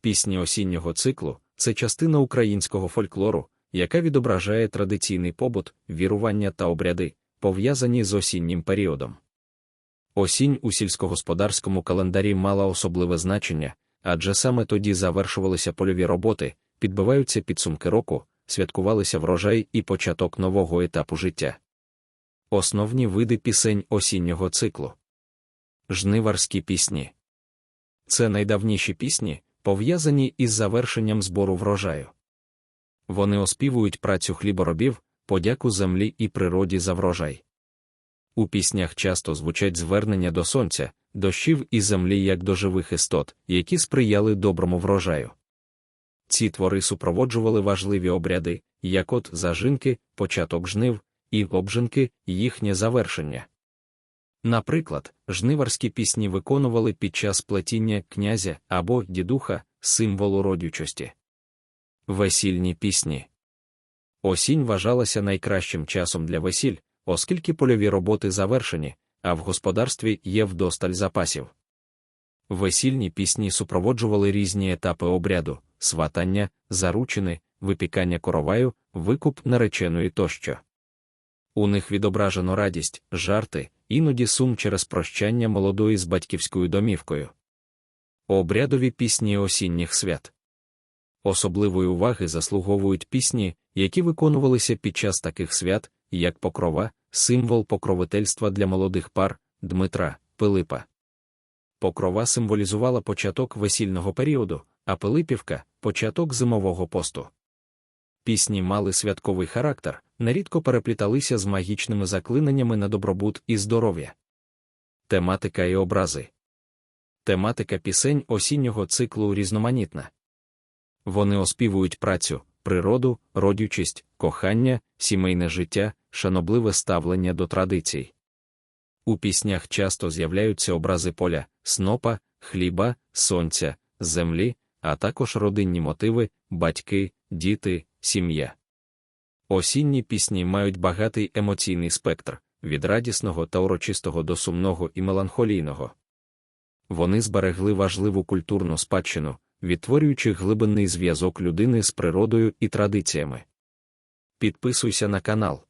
Пісні осіннього циклу це частина українського фольклору, яка відображає традиційний побут, вірування та обряди, пов'язані з осіннім періодом. Осінь у сільськогосподарському календарі мала особливе значення, адже саме тоді завершувалися польові роботи, підбиваються підсумки року, святкувалися врожай і початок нового етапу життя. Основні види пісень осіннього циклу. Жниварські пісні. Це найдавніші пісні, пов'язані із завершенням збору врожаю. Вони оспівують працю хліборобів, подяку землі і природі за врожай. У піснях часто звучать звернення до сонця, дощів і землі як до живих істот, які сприяли доброму врожаю. Ці твори супроводжували важливі обряди, як от зажинки, початок жнив, і обжинки, їхнє завершення. Наприклад, жниварські пісні виконували під час плетіння князя або дідуха, символу родючості. Весільні пісні. Осінь вважалася найкращим часом для весіль, оскільки польові роботи завершені, а в господарстві є вдосталь запасів. Весільні пісні супроводжували різні етапи обряду, сватання, заручини, випікання короваю, викуп нареченої тощо. У них відображено радість, жарти, іноді сум через прощання молодої з батьківською домівкою. Обрядові пісні осінніх свят. Особливої уваги заслуговують пісні, які виконувалися під час таких свят, як покрова, символ покровительства для молодих пар Дмитра, Пилипа. Покрова символізувала початок весільного періоду, а Пилипівка початок зимового посту. Пісні мали святковий характер, нерідко перепліталися з магічними заклинаннями на добробут і здоров'я. Тематика і образи. Тематика пісень осіннього циклу різноманітна. Вони оспівують працю, природу, родючість, кохання, сімейне життя, шанобливе ставлення до традицій. У піснях часто з'являються образи поля, снопа, хліба, сонця, землі, а також родинні мотиви, батьки, діти, сім'я. Осінні пісні мають багатий емоційний спектр від радісного та урочистого до сумного і меланхолійного. Вони зберегли важливу культурну спадщину, відтворюючи глибинний зв'язок людини з природою і традиціями. Підписуйся на канал.